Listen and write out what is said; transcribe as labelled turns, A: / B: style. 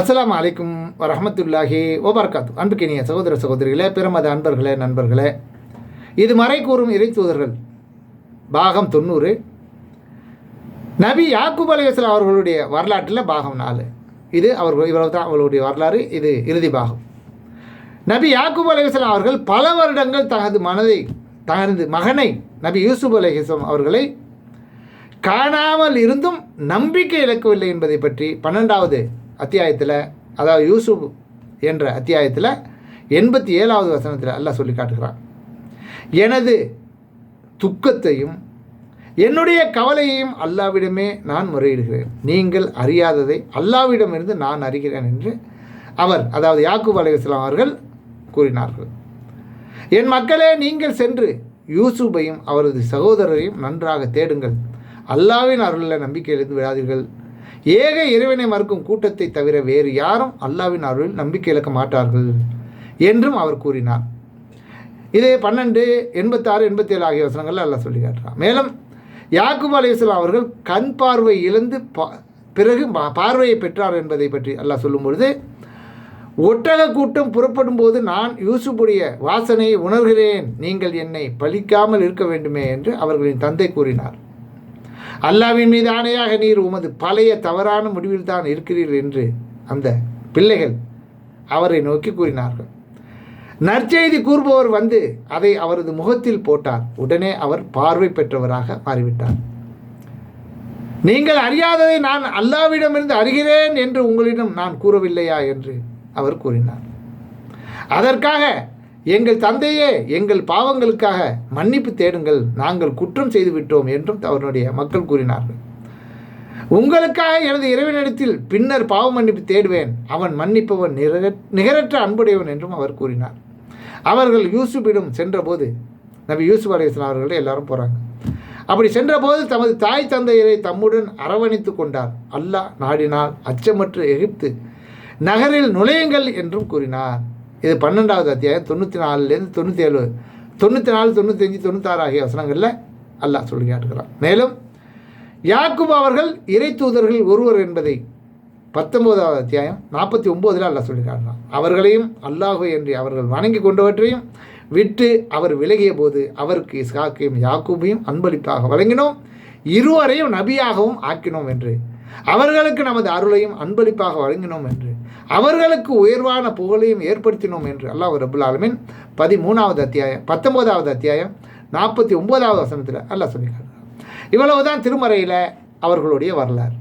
A: அஸ்லாம் அலைக்கும் வரமத்துல்லாஹி ஓபர்காத்து அன்புக்கினிய சகோதர சகோதரிகளே பிறமத அன்பர்களே நண்பர்களே இது மறை கூறும் இறைத்தூதர்கள் பாகம் தொண்ணூறு. நபி யாக்கூப் அலைஹிஸ்ஸலாம் அவர்களுடைய வரலாற்றில் பாகம் நாலு. இது அவர்கள் இவ்வளவு தான் அவர்களுடைய வரலாறு இது இறுதி பாகம். நபி யாக்கூப் அலைஹிஸ்ஸலாம் அவர்கள் பல வருடங்கள் தனது மனதை தனது மகனை நபி யூசுப் அலைஹிஸ்லாம் அவர்களை காணாமல் இருந்தும் நம்பிக்கை இழக்கவில்லை என்பதை பற்றி பன்னெண்டாவது அத்தியாயத்தில் அதாவது யூசுப் என்ற அத்தியாயத்தில் எண்பத்தி ஏழாவது வசனத்தில் அல்லாஹ் சொல்லி காட்டுகிறான். எனது துக்கத்தையும் என்னுடைய கவலையையும் அல்லாவிடமே நான் முறையிடுகிறேன். நீங்கள் அறியாததை அல்லாவிடமிருந்து நான் அறிகிறேன் என்று அவர் அதாவது யாக்கூப் அலைவாஸ்லாம் அவர்கள் கூறினார்கள். என் மக்களே நீங்கள் சென்று யூசுப்பையும் அவரது சகோதரரையும் நன்றாக தேடுங்கள். அல்லாவின் அருளில் நம்பிக்கையிலிருந்து விடாதீர்கள். ஏக இறைவனை மறுக்கும் கூட்டத்தை தவிர வேறு யாரும் அல்லாவின் அருளில் நம்பிக்கை இழக்க மாட்டார்கள் என்றும் அவர் கூறினார். இதே பன்னெண்டு எண்பத்தாறு எண்பத்தேழு ஆகிய வசனங்கள் அல்லாஹ் சொல்லி காட்டுறார் மேலும் யாக்குப் அலையுஸ்லாம் அவர்கள் கண் பார்வை இழந்து பா பிறகு பார்வையை பெற்றார் என்பதை பற்றி அல்லாஹ் சொல்லும் பொழுது ஒட்டக கூட்டம் புறப்படும் போது நான் யூசுப்புடைய வாசனையை உணர்கிறேன் நீங்கள் என்னை பழிக்காமல் இருக்க வேண்டுமே என்று அவர்களின் தந்தை கூறினார். அல்லாவின் மீது ஆணையாக நீர் உமது பழைய தவறான முடிவில் தான் இருக்கிறீர்கள் என்று அந்த பிள்ளைகள் அவரை நோக்கி கூறினார்கள். நற்செய்தி கூறுபவர் வந்து அதை அவரது முகத்தில் போட்டார். உடனே அவர் பார்வை பெற்றவராக மாறிவிட்டார். நீங்கள் அறியாததை நான் அல்லாவிடமிருந்து அறிகிறேன் என்று உங்களிடம் நான் கூறவில்லையா? என்று அவர் கூறினார். அதற்காக எங்கள் தந்தையே எங்கள் பாவங்களுக்காக மன்னிப்பு தேடுங்கள். நாங்கள் குற்றம் செய்துவிட்டோம் என்றும் அவருடைய மக்கள் கூறினார்கள். உங்களுக்காக எனது இறைவனிடத்தில் பின்னர் பாவ மன்னிப்பு தேடுவேன். அவன் மன்னிப்பவன் நிகரற்ற அன்புடையவன் என்றும் அவர் கூறினார். அவர்கள் யூசுப்பிடம் சென்றபோது நபி யூசுப் அலையாம் அவர்கள் எல்லாரும் போகிறாங்க அப்படி சென்றபோது தமது தாய் தந்தையரை தம்முடன் அரவணைத்து கொண்டார். அல்லாஹ் நாடினால் அச்சமற்ற எகிப்து நகரில் நுழையுங்கள் என்றும் கூறினார். இது பன்னெண்டாவது அத்தியாயம் தொண்ணூற்றி நாலுலேருந்து தொண்ணூற்றி ஏழு தொண்ணூற்றி நாலு தொண்ணூத்தஞ்சு தொண்ணூத்தாறு ஆகிய வசனங்களில் அல்லாஹ் சொல்லி காட்டுகிறான். மேலும் யாக்குப் அவர்கள் இறை தூதர்கள் ஒருவர் என்பதை பத்தொன்பதாவது அத்தியாயம் நாற்பத்தி ஒம்போதில் அல்லாஹ் சொல்லி காட்டுறான். அவர்களையும் அல்லாஹு என்று அவர்கள் வணங்கி கொண்டவற்றையும் விட்டு அவர் விலகிய போது அவருக்கு இஸ்ஹாக்கையும் யாக்கூபையும் அன்பளிப்பாக வழங்கினோம். இருவரையும் நபியாகவும் ஆக்கினோம் என்று அவர்களுக்கு நமது அருளையும் அன்பளிப்பாக வழங்கினோம் என்று அவர்களுக்கு உயர்வான புகழையும் ஏற்படுத்தினோம் என்று அல்லாஹ் ரபுல் ஆலமின் பதிமூணாவது அத்தியாயம் பத்தொம்போதாவது அத்தியாயம் நாற்பத்தி ஒம்போதாவது வசனத்தில் அல்லாஹ் சொல்லி இவ்வளவுதான் திருமறையில் அவர்களுடைய வரலாறு.